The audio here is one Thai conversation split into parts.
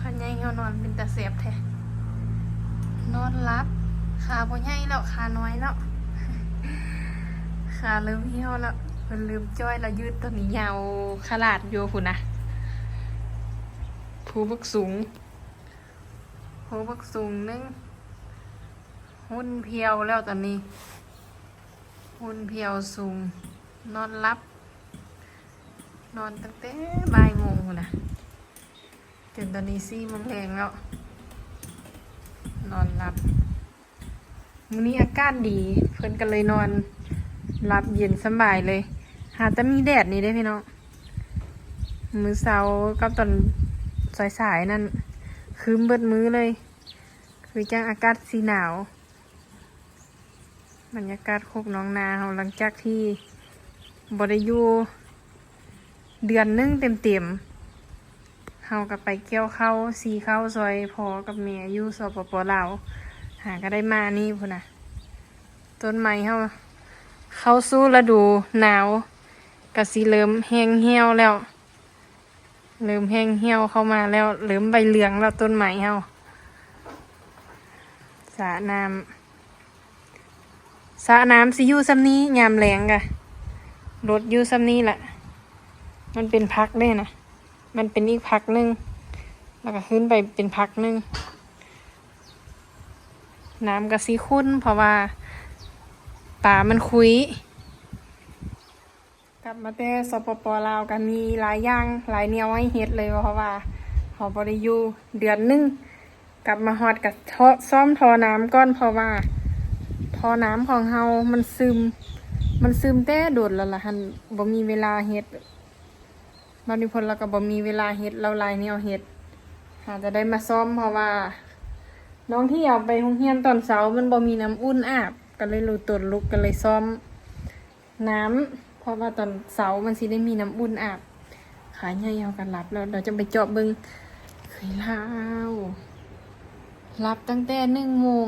ขันใหญ่เฮานอนเป็นตาเสียบแท้นอนรับขาบ่ใหญ่แล้วขาน้อยแล้วขาเริ่มเหี่ยวแล้วมันลืมจ้อยแล้วยืดตัวนี้ยาวขลาดอยู่คุณนะผู้บักสูงผู้บักสูงนึงหุ่นเพียวแล้วตอนนี้ หุ่นเพียวสูง นอนรับ นอนตั้งแต่บ่ายโมงพู้นนะ จนตอนนี้สี่โมงแรงแล้ว นอนรับมื้อนี้อากาศดี เพิ่อนก็เลยนอนรับเย็นสบายเลย หาแต่มีแดดนี่ได้พี่น้องมือเสากับตอนสายๆนั่นคืมเบิดมือเลย คือจังอากาศสีหนาวบรรยากาศโคกน้องนาเราหลังจากที่บริยูเดือนนึงเต็มๆาก็ไปเกี่ยวเข้าวสีเข้าวซอยพอกับเมียอยู่สปปลาวหาก็ได้มานี่พุ่นนะต้นไม้เฮาเข้าสู้ฤดูหนาวกะสิเริ่มแห้งเหี่ยวแล้วเริ่มแห้งเหี่ยวเข้ามาแล้วเริ่มใบเหลืองแล้วต้นไม้เฮาสระน้ำสระน้ำสิยู่ซ้ำนี้ยามแรงกะรถยู่ซ้ำนี้แหละมันเป็นพักได้นะ มันเป็นอีกพักหนึ่งแล้วก็ขึ้นไปเป็นพักหนึ่งน้ำก็สีขุ่นเพราะว่าป่ามันคุย กลับมาแต่สปปลาวก็มีหลายอย่างหลายแนวให้เฮ็ดเลยเพราะว่าหอบริยูเดือนนึงกลับมาฮอดกับทอซ่อมทอน้ำก้อนเพราะว่า ทอน้ำของเฮามันซึม มันซึมแต่โดดแล้วล่ะหันบ่มีเวลาเฮ็ด บางทีพลเราก็บ่มีเวลาเฮ็ดเราลายแนวเฮ็ดหาจะได้มาซ้อมเพราะว่า น้องที่เอาไปโรงเรียนตอนเช้ามันบ่มีน้ำอุ่นอาบก็เลยรู้ตนลุกก็เลยซ้อม น้ำเพราะว่าตอนเช้ามันสิได้มีน้ำอุ่นอาบขาใหญ่เฮากันหลับแล้วเราจะไปเจาะเบิงเคยลาวรับตั้งแต่หนึ่งโมง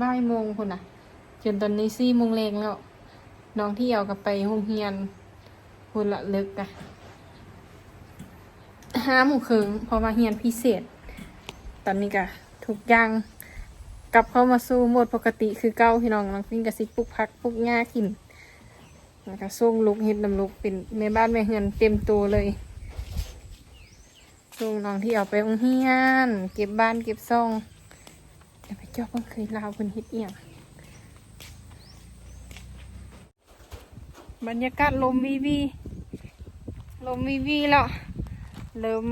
บ่ายโมงพุ่นน่ะ จนตอนนี้สี่โมงแรงแล้ว น้องที่เอากลับไปโรงเรียนพุ่นละเลิกอะ ห้าโมงครึ่งเพราะว่าเรียนพิเศษ ตอนนี้ก็ทุกอย่างกลับเข้ามาสู่โหมดปกติคือเก้าพี่น้องน้องฟิ้งกระซิบปลุกพักปลุกหญ้ากินแล้วก็ส่งลูกเฮ็ดน้ำลูกเป็นแม่บ้านแม่เฮือนเต็มตัวเลยส่งน้องที่เอาไปโรงเรียนเก็บบ้านเก็บซ่องเดี๋ยวไปเจาะเพิ่งเคยลาวเพิ่นเฮ็ดเอียงบรรยากาศลมวีวีลมวีวีแล้ว เริ่ม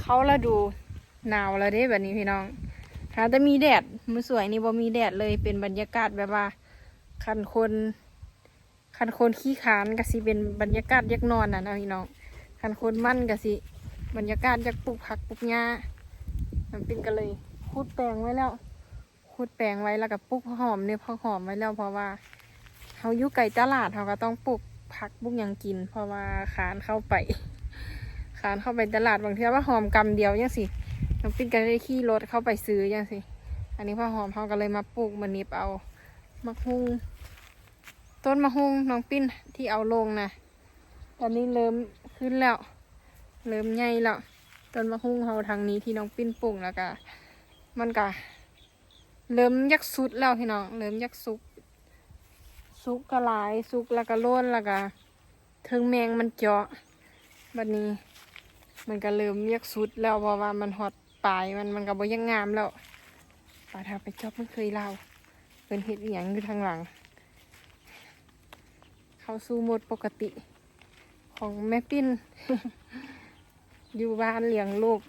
เข้าฤดูหนาวแล้วเด้แบบนี้พี่น้องหาแต่มีแดดมือสวยนี่บ่มีแดดเลยเป็นบรรยากาศแบบว่าคันคนคันคนขี้ขานก็สิเป็นบรรยากาศยักนอนน่ะนะพี่น้องคันคนมั่นก็สิบรรยากาศยักปลูกผักปลูกหญ้ามันเป็นก็เลยขุดแปลงไว้แล้วขุดแปลงไว้แล้วก็ปลูกผักหอมเนี่ยผักหอมไว้แล้วเพราะว่าเขาอยู่ไกลตลาดเขาก็ต้องปลูกผักปลูกยังกิน เพราะว่าขานเข้าไป ขานเข้าไปตลาดบางทีว่าหอมกำเดียวยังสิน้องปิ้นก็ได้ขี่รถเข้าไปซื้อยังสิอันนี้พ่อหอมเขาก็เลยมาปลูกมานิบเอามะฮุงต้นมะฮุงน้องปิ้นที่เอาลงนะตอนนี้เริ่มขึ้นแล้วเริ่มใหญ่แล้วต้นมะฮุงเขาทางนี้ที่น้องปิ้นปลูกแล้วก็มันก็เริ่มยักสุดแล้วพี่น้องเริ่มยักสุกซุกกระลายซุกแล้วก็ล่นแล้วก็ถึงแมงมันเจาะบัดนี้ มันก็เริ่มเรียกสุดแล้วเพราะว่ามันหอดปลายมันมันก็บ่ยังงามแล้วปลาทาไปจอบมันเคยเล่าเป็นเห็ดอหย่างอยู่ทางหลัง เข้าสู่โหมดปกติของแม่ปิ้น อยู่บ้านเลี้ยงลูก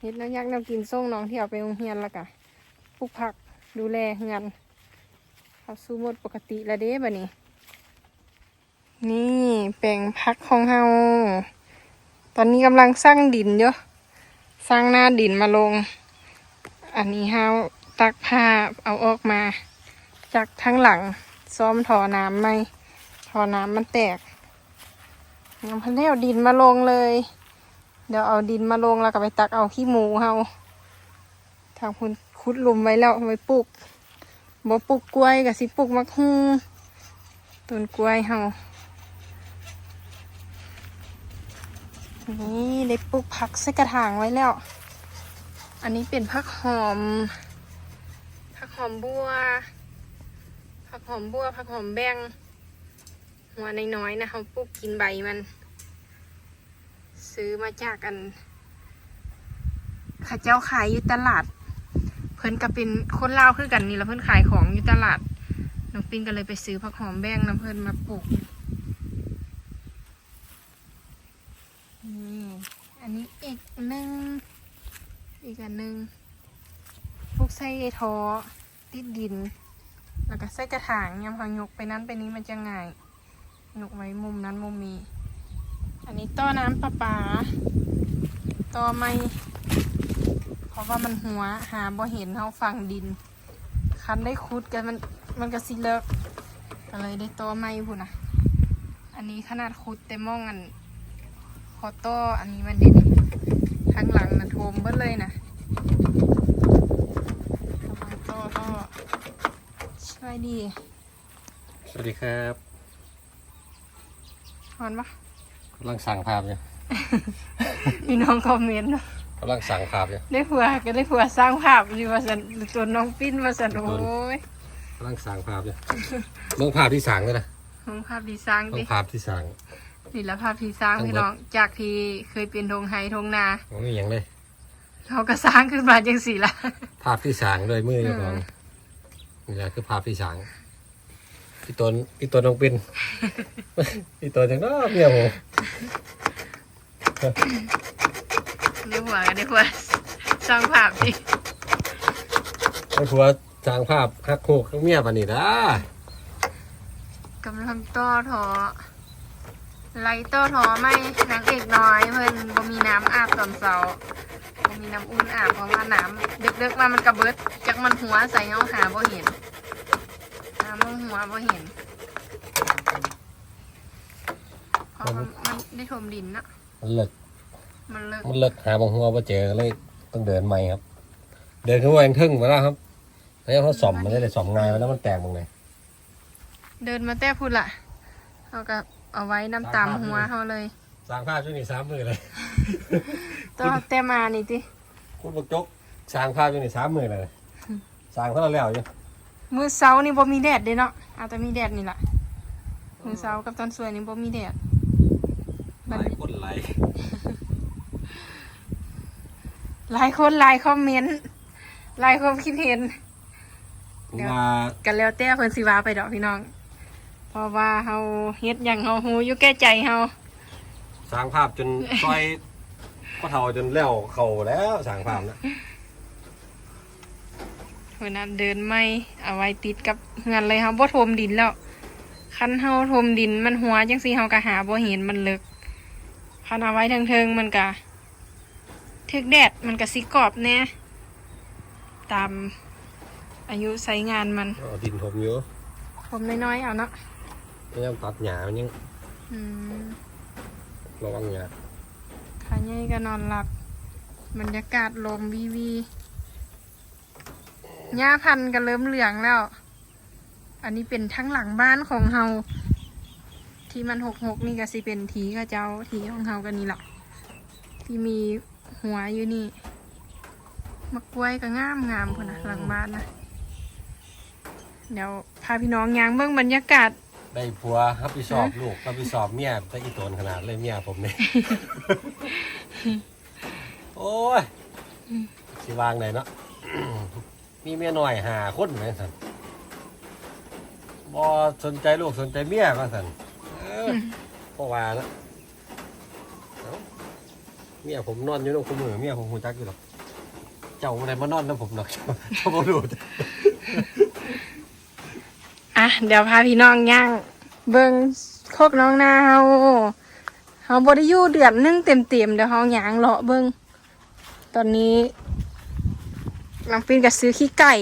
เห็ดน้ำยักษ์น้ำกินส่งน้องที่เอาไปโรงเรียนแล้วก็ปลูกผักดูแลเงินเข้าสู่โหมดปกติแล้วเด้บะนี้ นี่แปลงพักของเฮา ตอนนี้กำลังสร้างดินอยู่สร้างหน้าดินมาลง อันนี้เฮาตักผ้าเอาออกมา จากทั้งหลังซ้อมถอน้ำไม่ถอน้ำมันแตกยังพันแล้วดินมาลงเลย เดี๋ยวเอาดินมาลงแล้วก็ไปตักเอาขี้หมูเฮาทางคุณคุดลุมไว้แล้วไว้ปลูกบ่ปลูกกล้วยกับสิปลูกมะฮุงต้นกล้วยเฮา นี่ได้ปลูกผักใส่กระถางไว้แล้ว อันนี้เป็นผักหอม ผักหอมบัว ผักหอมบัว ผักหอมแบงหัวน้อยๆนะเขาปลูกกินใบมัน ซื้อมาจากกันข้าเจ้าขายอยู่ตลาด เพิ่นก็เป็นคนลาวคือกันนี่แล้วเพิ่นขายของอยู่ตลาดน้องปินก็เลยไปซื้อผักหอมแบงน้ำเพิ่นมาปลูก นี่อันนี้อีกหนึ่งอีกอันหนึ่งพวกไส้ ท้อติดดิน แล้วก็ไส้กระถางยำพอยกไปนั้นไปนี้มันจะง่ายยกไว้มุมนั้นมุมนี้ อันนี้ต้อน้ำประปาต่อไม่เพราะว่ามันหัวหาบ่เห็นเขาฟังดิน คันได้คุดกันมันมันก็สิเลิกก็เลยได้ต่อไม่พุ่นนะอันนี้ขนาดคุดแต่มองอันพอต้ออันนี้มันเด่นข้างหลังนะโทมเบิดเลยนะพอโต้ก็ ช่วยดีสวัสดีครับฮอนปะกำลังสั่งภาพอยู่ มีน้องคอมเมนต์เนอะกำลังสั่งภาพอยู่ ได้ผัวก็ได้ผัวสร้างภาพอยู่ว่าสันตัวน้องปิ้นว่าสันโอ้ยกำลังสั่งภาพอยู่เรื่องภาพที่สั่งเลยนะน้องภาพดีสร้างต้อดิงภาพที่สั่งนี่แหละภาพที่สร้างพี่น้องจากที่เคยเป็นทงไฮทงนามันมีอย่างเลยเขาก็สร้างขึ้นมาจังสี่ละภาพที่สั่งด้วยมือเจ้าของอืม นี่แหละคือภาพที่สั่งพี่ตนพี่ตนต้องเป็นพี่ตนจังเนาะเมียผมได้ผัวก็ได้ผัวสร้างภาพดิไอ้ผัวสั่งภาพฮักโคกเมียปานนี้นะกำลังต้อทอไล่ต้อทอไม่นางเอกน้อยเพิ่นบ่มีน้ำอาบตอนเช้าบ่ มีน้ำอุ่นอาบเพราะว่าน้ำเด็กๆมามันกระเบิดจักมันหัวใส่เฮาหาบ่เห็นหามันหัวบ่เห็นเพราะว่ามันได้ถมดินเนาะมันเลิกมันเลิกมันเลิกหาบางหัวมาเจอเลยต้องเดินใหม่ครับ เดินขึ้นมาเองทึ่งมาแล้วครับแล้วเขาส่อมมันได้เลยส่อมง่ายมาแล้วมันแตกตรงไหนเดินมาแต่พูดละเขาก็เอาไว้น้ำตามหัวเขาเลยสั่งภาพช่วยนี่สามมือเลย ต่อแต่มานี่ติคุณบกจกสร้างภาพอยู่ในสามมือเลยสร้างเท่าไหร่แล้วอยู่มือเสานี่บ่มีแดดเด้เนาะอาจจะมีแดดนี่แหละมือเสากับตอนสวยนี่บ่มีแดดหลายคนหลายหลายคนหลายคอมเมนต์หลายความคิดเห็นเดี๋ยวมากันแล้วแต่เพิ่นสิว่าไปดอกพี่น้อง เพราะว่าเฮาเฮ็ดหยังเฮาฮู้อยู่แก่ใจเฮาสร้างภาพจนซอย ก็เท่าจนแล้วเข่าแล้วสร้างภาพนะเพิ่นน่ะเดินไม่เอาไว้ติดกับเฮือนเลยเฮาบ่ถมดินแล้ว คันเฮาถมดินมันหัวจังซี่เฮาก็หาบ่เห็นมันลึกคันเอาไว้เทิงๆมันก็ถึกแดดมันก็สิกรอบแน่ตามอายุใช้งานมันเอาดินผมอยู่ผมน้อยๆเอาเนาะยังตัดหญ้ามันยังอืมระวังหญ้าขา ใหญ่ก็นอนหลับ บรรยากาศลมวีวีหญ้าพันธุ์ก็เริ่มเหลืองแล้ว อันนี้เป็นทั้งหลังบ้านของเฮา ที่มันหกหกนี่ก็สิเป็นทีข้าเจ้าทีของเฮากันนี่แหละที่มีหัวอยู่นี่มะกล้วยก็งามงามคนนะหลังบ้านนะเดี๋ยวพาพี่น้องยางเบื้องบรรยากาศ ได้ผัวรับผิดชอบลูกรับผิดชอบเมียแต่อีโตนขนาดเลยเมียผมเนี่ย โอ้ยสิวางไหนเนาะ มีเมียหน่อยหาคนไหมสันบอสนใจลูกสนใจเมียก็สันเออเพราะว่านะเอ้าเมียผมนอนอยู่ตรงคุมือเมียผมหูจักอยู่หรอก เจ้าอะไรมานอนน้ำผมหรอกเจ้าบ่รู้อ่ะเดี๋ยวพาพี่น้องย่าง เบิงโคกน้องนาเฮาเฮาบ่ได้อยู่เดือนหนึงเต็มๆเดี๋ยวเฮาย่างเลาะเบิงตอนนี้ลังปินก็ซื้อขี้ไก่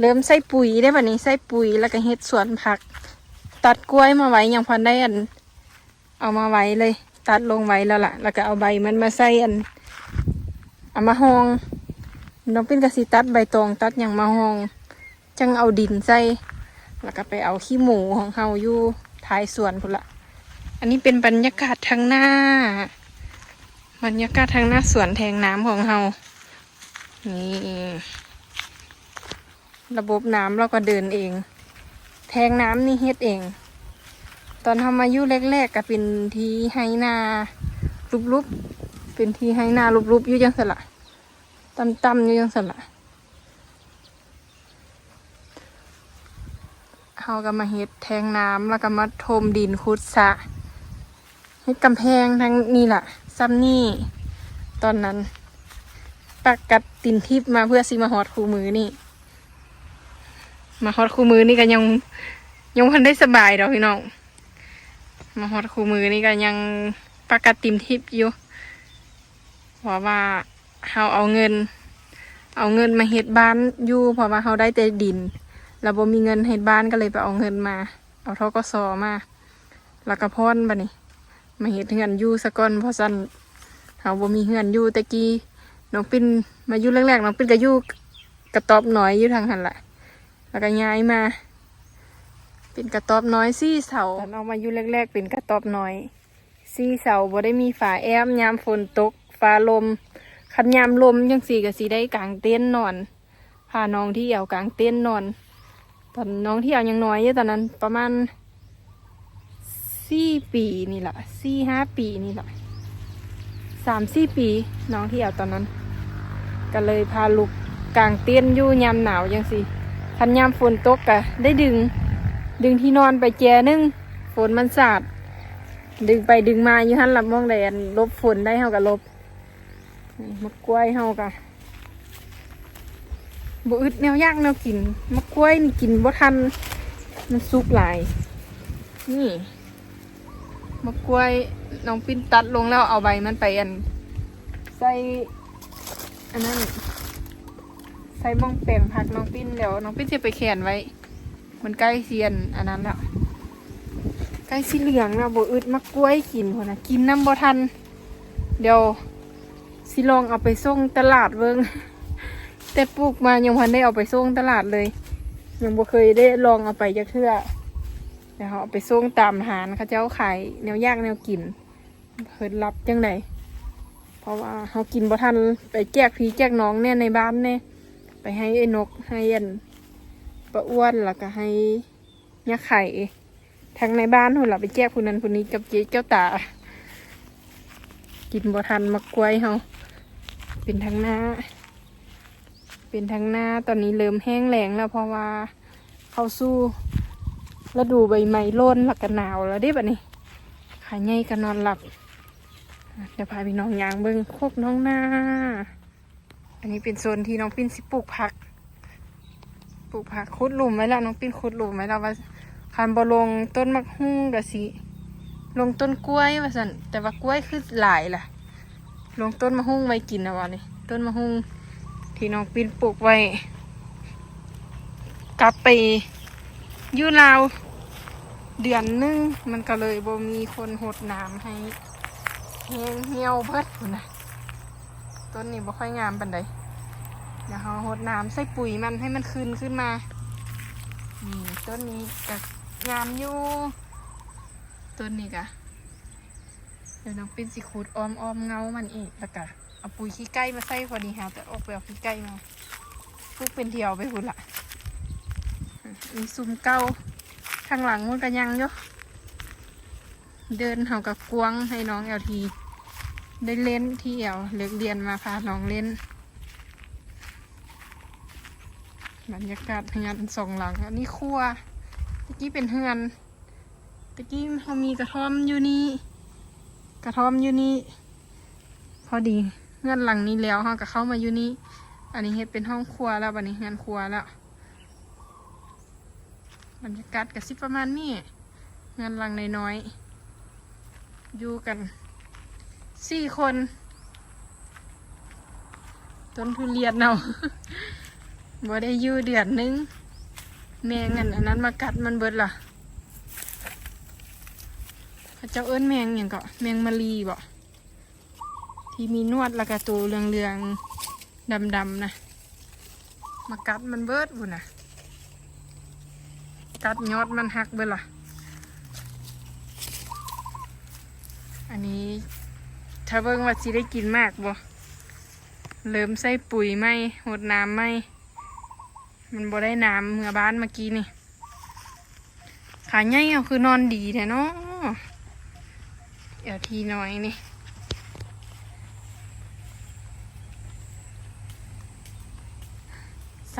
เริ่มใส่ปุ๋ยได้บัดนี้ใส่ปุ๋ยแล้วก็เฮ็ดสวนผัก ตัดกล้วยมาไว้ยังพันได้อัน เอามาไว้เลย ตัดลงไว้แล้วล่ะ แล้วก็เอาใบมันมาใส่อันเอามาหองน้องปินก็สิตัดใบตองตัดหยังมาหอง จังเอาดินใส่ แล้วก็ไปเอาขี้หมูของเฮาอยู่ท้ายสวนพุ่นละ อันนี้เป็นบรรยากาศทางหน้า บรรยากาศทางหน้าสวนแทงน้ำของเรานี่ ระบบน้ำเราก็เดินเอง แทงน้ำนี่เฮ็ดเอง ตอนทำมายุแรกๆก็เป็นทีไฮนาลุบๆ เป็นทีไฮนาลุบๆอยู่จังสละต่ำๆอยู่จังสละ เขาก็มาเฮ็ดแทงน้ำแล้วก็มาทมดินคุดสะเฮ็ดกำแพงทั้งนี่แหละซ้ำนี่ตอนนั้นปักกัดตินทิพย์มาเพื่อสิมาฮอดคู่มือนี่ มาฮอดคู่มือนี่ก็ยังยังพันได้สบายดอกพี่น้องมาฮอดคู่มือนี่ก็ยังปากกัดติมทิพย์อยู่เพราะว่าเฮาเอาเงิน เอาเงินมาเฮ็ดบ้านอยู่เพราะว่าเฮาได้แต่ดิน แล้วบ่มีเงินเฮ็ดบ้านก็เลยไปเอาเงินมา เอาทกสมา แล้วก็พรบัดนี้ มาเฮ็ดเฮือนอยู่ซะก่อนเพราะซั่นเฮาบ่มีเฮือนอยู่ต่กี้น้องปิ้นมาอยู่แรกๆน้องปิ้นก็อยู่กระต๊อบน้อยอยู่ทางหั่นละแล้วก็ย้ายมา เป็นกระต๊อบน้อยซี่เสาตอนเอามาอยู่แรกๆ เป็นกระต๊อบน้อยซี่เสาบ่ได้มีฝาแอมยามฝนตกฟ้าลมคันยามลมจังสี่ก็สิได้กลางเต็นนอนพาน้องที่เอากลางเต็นนอน ตอนน้องที่เอายังน้อยอยู่ตอนนั้นประมาณสี่ปีนี่แหละสี่ห้าปีนี่แหละสามสี่ปีน้องที่เอาตอนนั้น ก็เลยพาลูกกางเต็นอยู่ยามหนาวจังสี่คันยามฝนตกก็ได้ดึง ดึงที่นอนไปแจนึงฝนมันสาด ดึงไปดึงมาอยู่หันลำมองแดนลบฝนได้เฮากับลบมะกล้วยเฮากะ บอึดแนวย่ากแนวกินมะกล้วยนี่กินบ่ทันมันสุกหลาย นี่มะกล้วยน้องปิ้นตัดลงแล้วเอาใบมันไปอัน ใส่อันนั้นใส่มองแปลงผักน้องปิ้นแล้วน้องปิ้นจะไปแขวนไว้ มันใกล้เซียนอันนั้นแล้วใกล้สีเหลืองแล้วบอึดมะกล้วยกินพอนะกินน้ำบ่ทัน เดี๋ยวสิลองเอาไปส่งตลาดเบิ่ง แต่ปลูกมายังพันได้เอาไปส่งตลาดเลย ยังบ่เคยได้ลองเอาไปจักเทื่อเดี๋ยวเขาเอาไปส่งตามหานเขาเจ้าขายแนวยากแนวกินเพิ่นรับจังไดเพราะว่าเขากินบ่ทันไปแจกพี่แจกน้องเนี่ยในบ้านเนี่ยไปให้ไอ้นกให้อันปะอ้วนแล้วก็ให้ยาไข่ทางในบ้านหุ่นเราไปแจกคนนั้นคนนี้กับเจ๊เจ้าตา กินบ่ทันมากล้วยเฮาเป็นทางหน้า เป็นทางหน้าตอนนี้เริ่มแห้งแล้งแล้วเพราะว่าเข้าสู้ฤดูใบไม้ร่นแล้วก็หนาวแล้วเด้บัดนี้ขาใหญ่ก็นอนหลับอะเดี๋ยวพาพี่น้องยางเบิ้งโคกน้องหน้า อันนี้เป็นโซนที่น้องปิ้นสิปลูกผัก ปลูกผักคุดหลุมไว้แล้วน้องปิ้นคุดหลุมไว้แล้วว่าคันบอลงต้นมะฮุ่งกะสิลงต้นกล้วยว่าสันแต่ว่ากล้วยคือหลายล่ะ ลงต้นมะฮุ่งไว้กินนะวะนี่ต้นมะฮุ่ง ที่น้องปิ้นปลูกไว้ กลับไปยูลาวเดือนหนึงมันก็เลยบ่มีคนหดน้ำให้แหงเหี่ยวเบิดพุ่นะต้นนี้บ่ค่อยงามปานใดเดี๋ยวเราหดน้ำใส่ปุ๋ยมันให้มันคืนขึ้นมานี่ต้นนี้กะงามอยู่ต้นนี้กะเดี๋ยวน้องปิ้นสิขุดอ้อมอ้อมเงามันอีกแล้วกะ เอาปุ๋ยขี้ไก่มาใส่พอดีค่ะแต่ออกไปเอาขี้ไก่มาพวกเป็นเที่ยวไปหุ่นละมีซุ้มเก้าข้างหลังมันก็ยังอยู่เดินเขากับกวางให้น้องเอลที ได้เล่นที่เอวเลิกเรียนมาพาน้องเล่นบรรยากาศเฮือนสองหลัง อันนี้ครัวตะกี้เป็นเฮือนตะกี้เขามีกระท่อมอยู่นี่ กระท่อมอยู่นี่ พอดี เฮือนหลังนี้แล้วเขาก็เข้ามาอยู่นี่อันนี้เฮ็ดเป็นห้องครัวแล้วบันนี้เฮือนครัวแล้วบรรยากาศกระซิประมาณนี้เฮือนหลังน้อยๆอยู่กันสี่คนต้นทุเรียนเนาะบ่ได้อยู่เดือนนึงแมงอันอันนั้นมากัดมันเบิดล่ะเขาเจ้าเอิ้นแมงอย่างก็แมงมะลีบ่ ที่มีนวดแล้วก็ตัวเรืองๆดำๆนะ มากัดมันเบิดบุ่นนะกัดยอดมันหักเบิดล่ะ อันนี้ถ้าเบิ่งว่าสิได้กินมากบ่เริ่มใส่ปุ๋ยไหมหดน้ำไหมมันบ่ได้น้ำเมื่อบ้านเมื่อกี้นี่ ขาใหญ่เอาคือนอนดีแท้เนาะเดี๋ยวทีน้อยนี่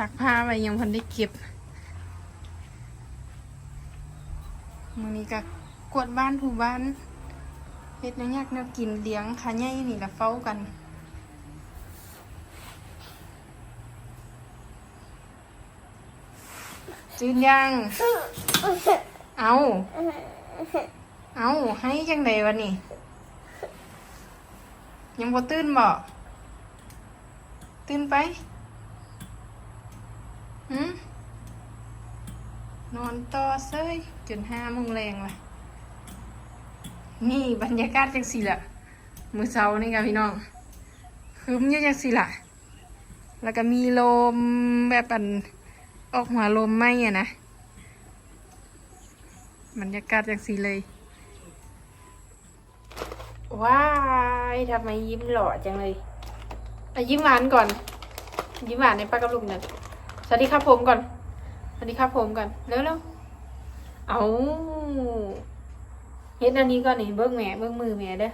ซักผ้าไว้ยังพันได้เก็บมื้อนี้ก็กวดบ้านถูบ้านเฮ็ดแนวยากแนวกินเลี้ยงขาใหญ่นี่ละเฝ้ากันจืนยัง เอาเอาให้จังไดวะนี่ ยังบ่ตื่นบ่ตื่นไป หืมนอนต่อเซยจนห้าโมงแรงว่ะ นี่บรรยากาศจังสิละมือเช้านี่ค่ะพี่น้องคืมเยอะจังสิละแล้วก็มีลมแบบอันออกหัวลมไหมอะนะบรรยากาศจังสีเลย ว้ายทำไมยิ้มหล่อจังเลยอะยิ้มหวานก่อน ยิ้มหวานในปากับลุงเนี่ย สวัสดีครับผมก่อน สวัสดีครับผมก่อนเร็วๆเอาเฮ็ดอันนี้ก่อนนี่เบิ้งแม่เบิ้งมือแม่เด้อ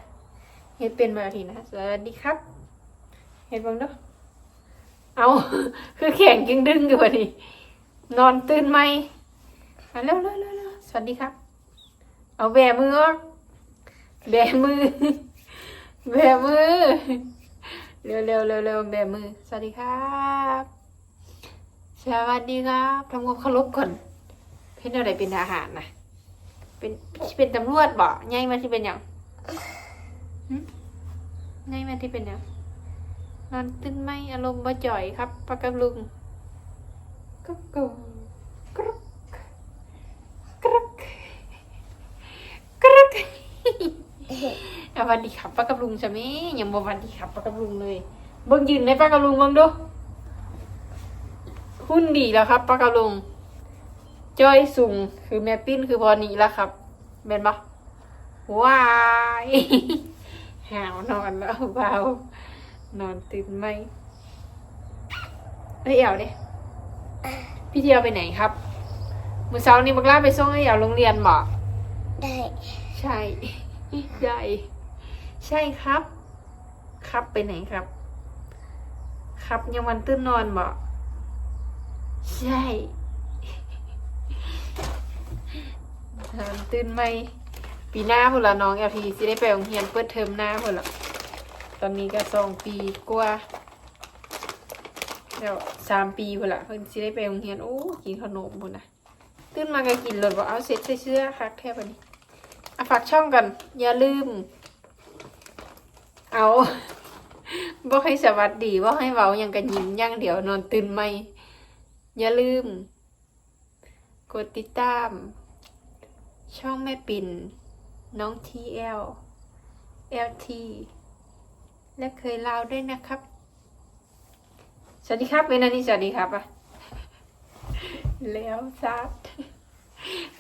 เฮ็ดเป็นแบบนี้นะสวัสดีครับเฮ็ดเบิ้งเด้อเอาคือแข็งจึงดึงอยู่วะนี่นอนตื่นไหมเร็วเร็วเร็วเร็วสวัสดีครับ เอาแบมือแบมือแบมือเร็วเร็วเร็วเร็วแบมือสวัสดีครับ สวัสดีครับทำความเคารพก่อนเพื่อนอะไรเป็นทหารนะเป็นเป็นตำรวจบ่ไงมาที่เป็นหยังไงมาที่เป็นหยังนอนตื่นไหมอารมณ์บ่จ่อยครับปากกับลุงกุ๊กกุ๊กกรุกกรุกกรุกเอาวันดีครับปากกับลุงใช่ไหมยังบ่วันดีครับปากกับลุงเลยเบิ่งยืนในปากับลุงเบิ่งดู หุ่นดีแล้วครับป้ากับลุงจ้อยสูงคือแม่ปิ้นคือพอนี้แล้วครับเป็นปะว้ายหาวนอนแล้วเบานอนตื่นไหมเอ้ยเอาดิพี่เทียวไปไหนครับมื่อเช้านี้บักล่าไปส่งไอ้เหยาโรงเรียนบอกได้ ใช่ใช่ใช่ครับ ครับไปไหนครับ ครับยังวันตื่นนอนบอก ใช่ตื่นไหมปีหน้าพุ่นละน้องเอลทีสิได้ไปโรงเรียนเปิดเทอมหน้าพุ่นละตอนนี้ก็สองปีกว่าเดี๋ยวสามปีพุ่นละเพิ่นสิได้ไปโรงเรียนโอ้กินขนมพุ่นนะตื่นมาก็กินเลยบอกเอาเสร็จใส่เสื้อคักแทบอันนี้อะฝากช่องกันอย่าลืม เอาบอกให้สวัสดีบอกให้เว้าอย่างกันยิ้มอย่างเดียวนอนตื่นไหม อย่าลืม กดติดตาม ช่องแม่ปิ่น น้องทีเอลเอลทีและเคยเล่าด้วยนะครับ สวัสดีครับเป็นอันนี้สวัสดีครับอะแล้วซัด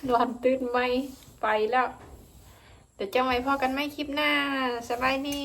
นอนตื่นไหมไปแล้ว เดี๋ยวจะไว้พอกันไหมคลิปหน้า สบายดี